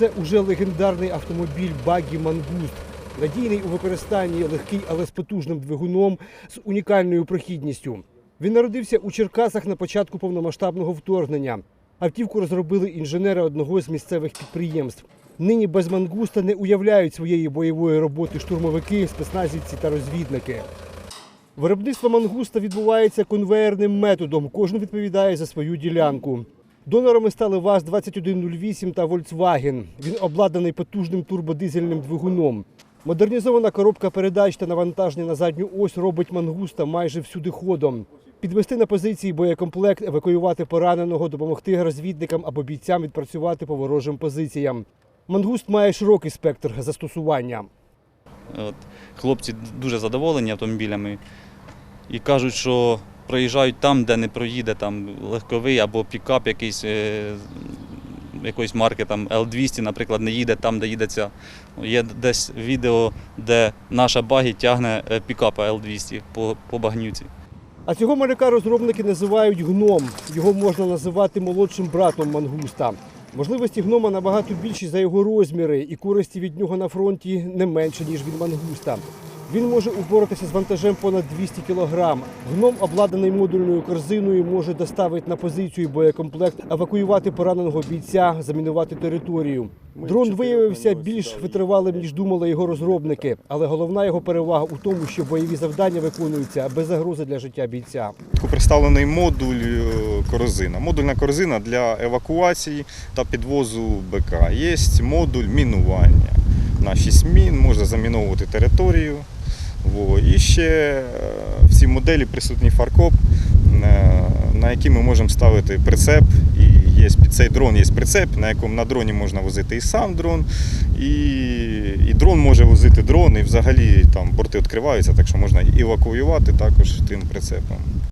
Це уже легендарний автомобіль Багі Мангуст. Надійний у використанні, легкий, але з потужним двигуном, з унікальною прохідністю. Він народився у Черкасах на початку повномасштабного вторгнення. Автівку розробили інженери одного з місцевих підприємств. Нині без мангуста не уявляють своєї бойової роботи штурмовики, спецназівці та розвідники. Виробництво мангуста відбувається конвеєрним методом. Кожен відповідає за свою ділянку. Донорами стали ВАЗ-2108 та Volkswagen. Він обладнаний потужним турбодизельним двигуном. Модернізована коробка передач та навантаження на задню ось робить мангуста майже всюди ходом. Підвести на позиції боєкомплект, евакуювати пораненого, допомогти розвідникам або бійцям відпрацювати по ворожим позиціям. Мангуст має широкий спектр застосування. От, хлопці дуже задоволені автомобілями і кажуть, що проїжджають там, де не проїде там легковий або пікап якийсь е, якоїсь марки, там L200, наприклад, не їде там, де їде ця. Є десь відео, де наша багі тягне е, пікапа L200 по, по багнюці. А цього моряка розробники називають гном. Його можна називати молодшим братом мангуста. Можливості гнома набагато більші за його розміри, і користі від нього на фронті не менше, ніж від мангуста. Він може упоратися з вантажем понад 200 кг. Гном, обладнаний модульною корзиною, може доставити на позицію боєкомплект, евакуювати пораненого бійця, замінувати територію. Дрон виявився більш витривалим, ніж думали його розробники, але головна його перевага у тому, що бойові завдання виконуються без загрози для життя бійця. Представлений модуль е, корзина. Модульна корзина для евакуації та підвозу БК. Є модуль мінування. На 6 мін можна заміновувати територію. І ще е, в цій моделі присутній фаркоп, е, на який ми можемо ставити прицеп. І є під цей дрон є прицеп, на якому на дроні можна возити і сам дрон, і, і дрон може возити дрон, і взагалі там борти відкриваються, так що можна евакуювати також тим прицепом.